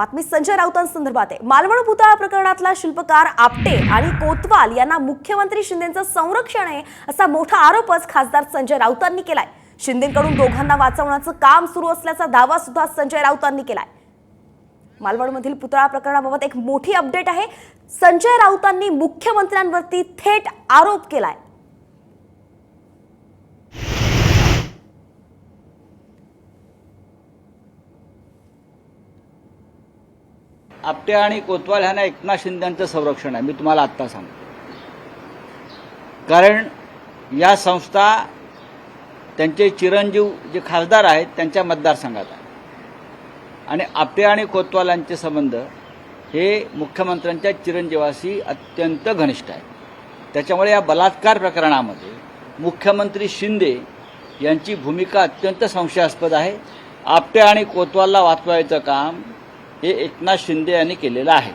बातमी संजय राऊतांसंदर्भात आहे. मालवण पुतळा प्रकरणातला शिल्पकार आपटे आणि कोतवाल यांना मुख्यमंत्री शिंदेचं संरक्षण आहे असा मोठा आरोपच खासदार संजय राऊतांनी केलाय. शिंदेकडून दोघांना वाचवण्याचं काम सुरू असल्याचा दावा सुद्धा संजय राऊतांनी केलाय. मालवणमधील पुतळा प्रकरणाबाबत एक मोठी अपडेट आहे. संजय राऊतांनी मुख्यमंत्र्यांवरती थेट आरोप केलाय. आपटे आणि कोतवाल ह्यांना एकनाथ शिंदेचं संरक्षण आहे. मी तुम्हाला आत्ता सांगतो. कारण या संस्था त्यांचे चिरंजीव जे खासदार आहेत त्यांच्या मतदारसंघात आहे. आणि आपटे आणि कोतवाल यांचे संबंध हे मुख्यमंत्र्यांच्या चिरंजीवाशी अत्यंत घनिष्ठ आहे. त्याच्यामुळे या बलात्कार प्रकरणामध्ये मुख्यमंत्री शिंदे यांची भूमिका अत्यंत संशयास्पद आहे. आपटे आणि कोतवालला वाचवायचं काम हे एकनाथ शिंदे यांनी केलेलं आहे.